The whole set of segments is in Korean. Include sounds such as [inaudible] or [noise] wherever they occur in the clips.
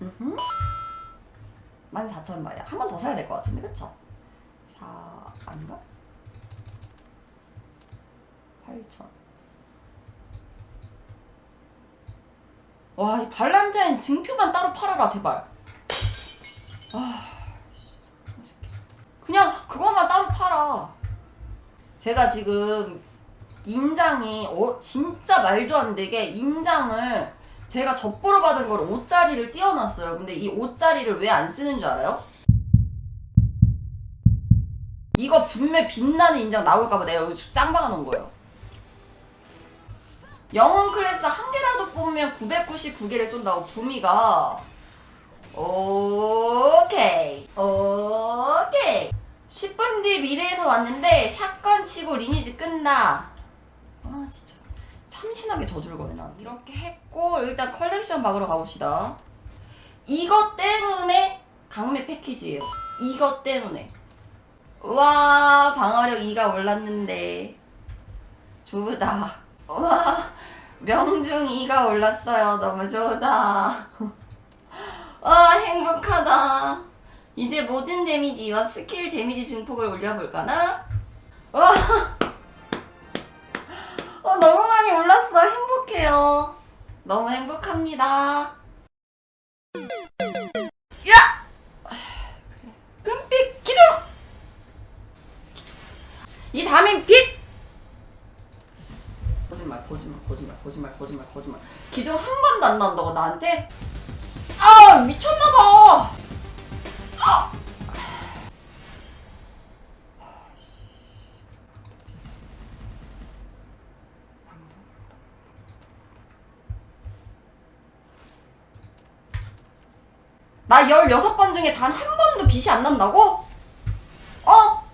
음흠. 14,000바야. 한 번 더 사야 될 것 같은데, 그쵸? 4, 아닌가? 8,000. 와, 이 발란타인 증표만 따로 팔아라, 제발. 아. 그냥 그것만 따로 팔아. 제가 지금 인장이 어, 진짜 말도 안 되게 인장을 제가 접보로 받은 걸 5짜리를 띄워놨어요. 근데 이 5짜리를 왜 안 쓰는 줄 알아요? 이거 분명 빛나는 인장 나올까봐 내가 여기 짱 박아놓은 거예요. 영웅 클래스 한 개라도 뽑으면 999개를 쏜다고 부미가 오케이 오케이 10분 뒤 미래에서 왔는데 샷건 치고 리니지 진짜 참신하게 난 이렇게 했고 일단 컬렉션 박으러 가봅시다. 이것 때문에 강매 패키지예요. 이것 때문에. 우와 방어력 2가 올랐는데. 좋다. 우와 명중 2가 올랐어요. 너무 좋다. 와 행복하다. 이제 모든 데미지와 스킬 데미지 증폭을 올려볼까나? 와 어, 올랐어 행복해요 너무 행복합니다 야! 금빛 기둥! 이 다음엔 빛! 거짓말 거짓말 거짓말 거짓말 거짓말 거짓말 기둥 한 번도 안 나온다고 나한테? 아 미쳤나봐 나 16번 중에 단 한 번도 빛이 안 난다고? 어?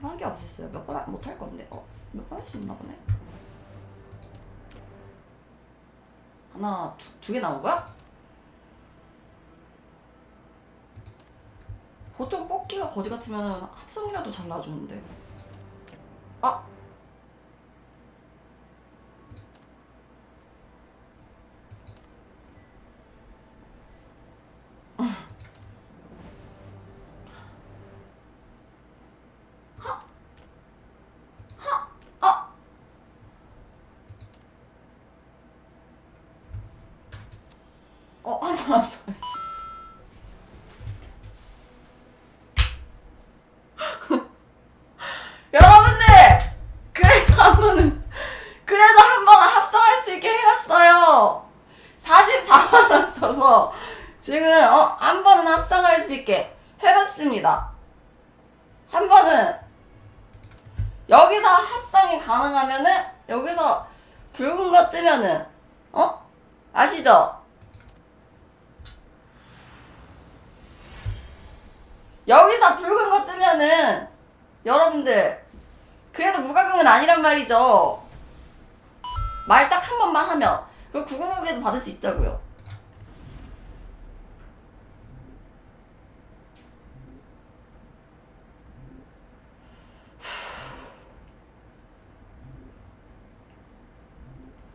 깔끔하게 없앴어요. 몇 번 못 할 건데. 어? 몇 번 할 수 있나 보네. 하나, 두 개 나온 거야? 보통 뽑기가 거지 같으면 합성이라도 잘 놔주는데. 아! 아! 합성했어. [laughs] 여러분들! 그래도 한 번은, 합성할 수 있게 해놨어요! 44만 원 써서, 지금, 어, 한 번은 합성할 수 있게 해놨습니다. 한 번은, 여기서 합성이 가능하면은, 여기서 붉은 거 뜨면은, 어? 아시죠? 여기서 붉은 거 뜨면은, 여러분들 그래도 무과금은 아니란 말이죠. 말 딱 한 번만 하면. 그리고 999개도 받을 수 있다고요.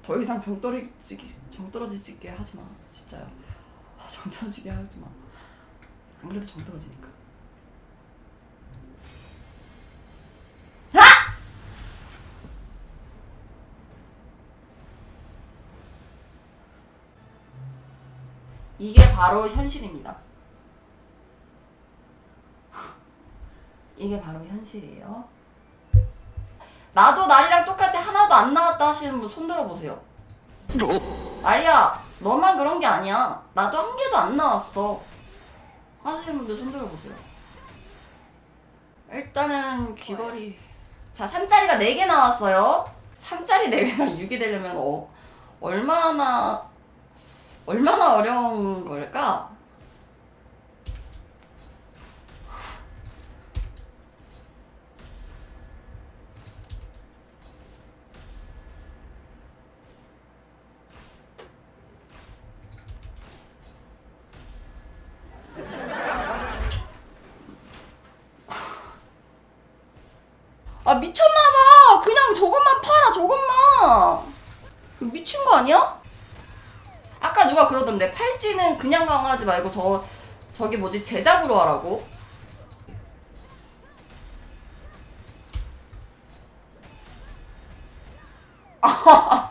더 이상 정 떨어지게 정 떨어지게 하지 마. 진짜요. 아, 정 떨어지게 하지 마 안 그래도 정 떨어지니까 이게 바로 현실입니다. [laughs] 이게 바로 현실이에요. 나도 날이랑 똑같이 하나도 안 나왔다 하시는 분 손 들어보세요. 나리야, 너만 그런 게 아니야. 나도 한 개도 안 나왔어. 하시는 분들 손 들어보세요. 일단은 귀걸이. 자, 3짜리가 4개 나왔어요. 3짜리 4개가 6이 되려면 어, 얼마나 얼마나 어려운 걸까? 아 미쳤나봐 그냥 저것만 팔아 저것만 미친 거 아니야? 누가 그러던데 팔찌는 그냥 강화하지 말고 저 저기 뭐지 제작으로 하라고. [laughs]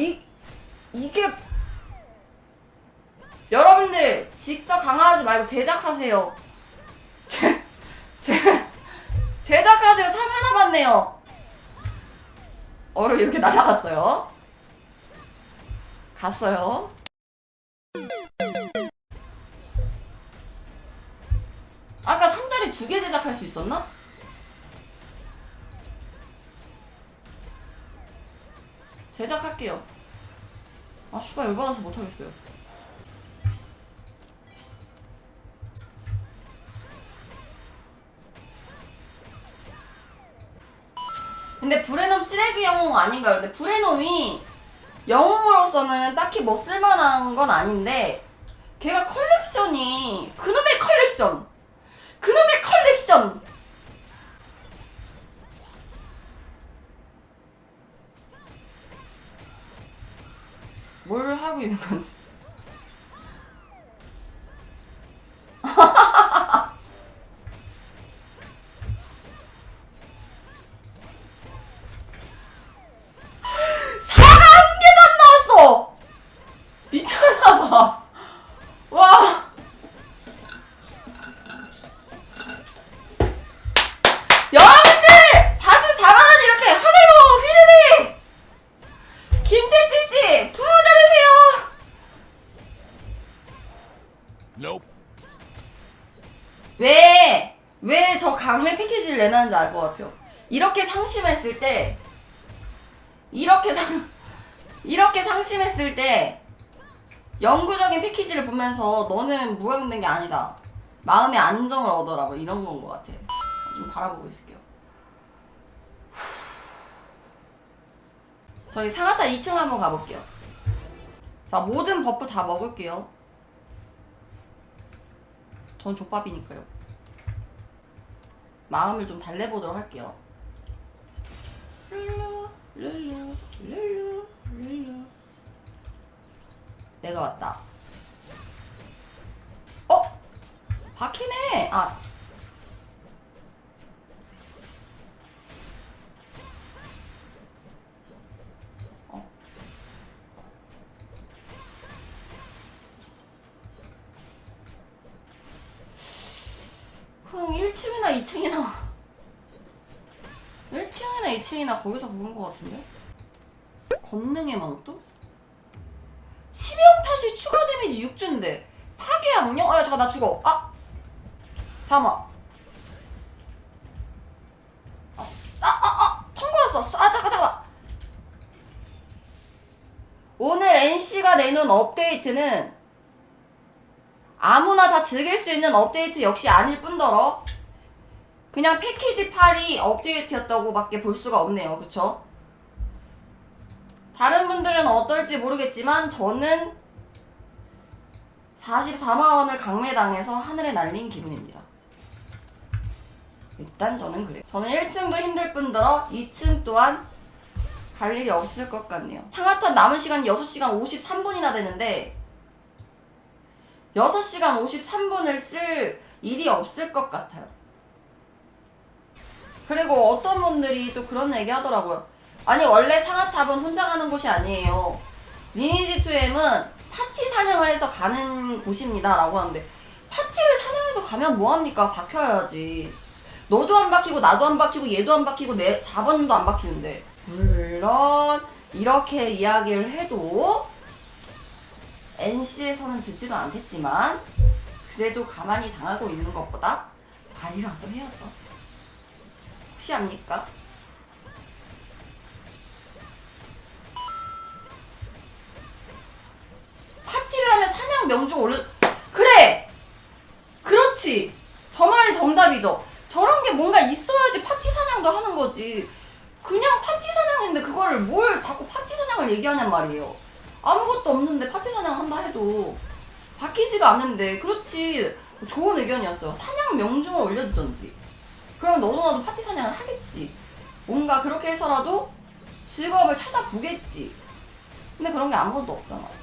이 이게 여러분들 직접 강화하지 말고 제작하세요. 제, 제, 제작하세요. 3 하나 받네요. 어려 이렇게 날라갔어요. 갔어요. 아까 상자리 두 개 제작할 수 있었나? 제작할게요. 아, 슈가 열받아서 못하겠어요. 근데 브레놈 쓰레기 영웅 아닌가요? 근데 브레놈이 영웅으로서는 딱히 뭐 쓸만한 건 아닌데 걔가 컬렉션이 그놈의 컬렉션 뭘 하고 있 왜, 왜 저 강매 패키지를 내놨는지 알 것 같아요. 이렇게 상심했을 때, 이렇게 상, [laughs] 이렇게 상심했을 때, 영구적인 패키지를 보면서 너는 무강된 게 아니다. 마음의 안정을 얻어라. 뭐 이런 건 것 같아. 좀 바라보고 있을게요. [sighs] 저희 상하타 2층 한번 가볼게요. 자, 모든 버프 다 먹을게요. 전 족밥이니까요. 마음을 좀 달래보도록 할게요. 룰루, 룰루, 룰루, 룰루. 내가 왔다. 어? 박히네. 아. 1층이나 2층이나 1층이나 2층이나 거기서 부른 것 같은데? 권능의 망토? 치명 탓이 추가 데미지 6주인데 파괴 악령? 어, 야 잠깐 나 죽어 아! 잠깐만 아, 쓰- 아, 아, 아 잠깐 잠깐 오늘 NC가 내놓은 업데이트는 아무나 다 즐길 수 있는 업데이트 역시 아닐 뿐더러 그냥 패키지 8이 업데이트였다고밖에 볼 수가 없네요. 그쵸? 다른 분들은 어떨지 모르겠지만 저는 44만원을 강매당해서 하늘에 날린 기분입니다. 일단 저는 그래요. 저는 1층도 힘들 뿐더러 2층 또한 갈 일이 없을 것 같네요. 상하탄 남은 시간이 6시간 53분이나 되는데 6시간 53분을 쓸 일이 없을 것 같아요. 그리고 어떤 분들이 또 그런 얘기 하더라고요. 아니, 원래 상하탑은 혼자 가는 곳이 아니에요. 리니지 2M은 파티 사냥을 해서 가는 곳입니다. 라고 하는데, 파티를 사냥해서 가면 뭐합니까? 박혀야지. 너도 안 박히고, 나도 안 박히고, 얘도 안 박히고, 내 4번도 안 박히는데. 물론, 이렇게 이야기를 해도, NC에서는 듣지도 않겠지만 그래도 가만히 당하고 있는 것보다 말이라도 해야죠. 혹시 압니까? 파티를 하면 명중 올려 그래! 그렇지! 저 말이 정답이죠. 저런 게 뭔가 있어야지 파티 사냥도 하는 거지. 그냥 파티 사냥인데 그거를 뭘 자꾸 파티 사냥을 얘기하냔 말이에요. 아무것도 없는데 파티 사냥 한다 해도 바뀌지가 않는데 그렇지. 좋은 의견이었어요. 사냥 명중을 올려주던지 그러면 너도 나도 파티 사냥을 하겠지. 뭔가 그렇게 해서라도 즐거움을 찾아보겠지. 근데 그런 게 아무것도 없잖아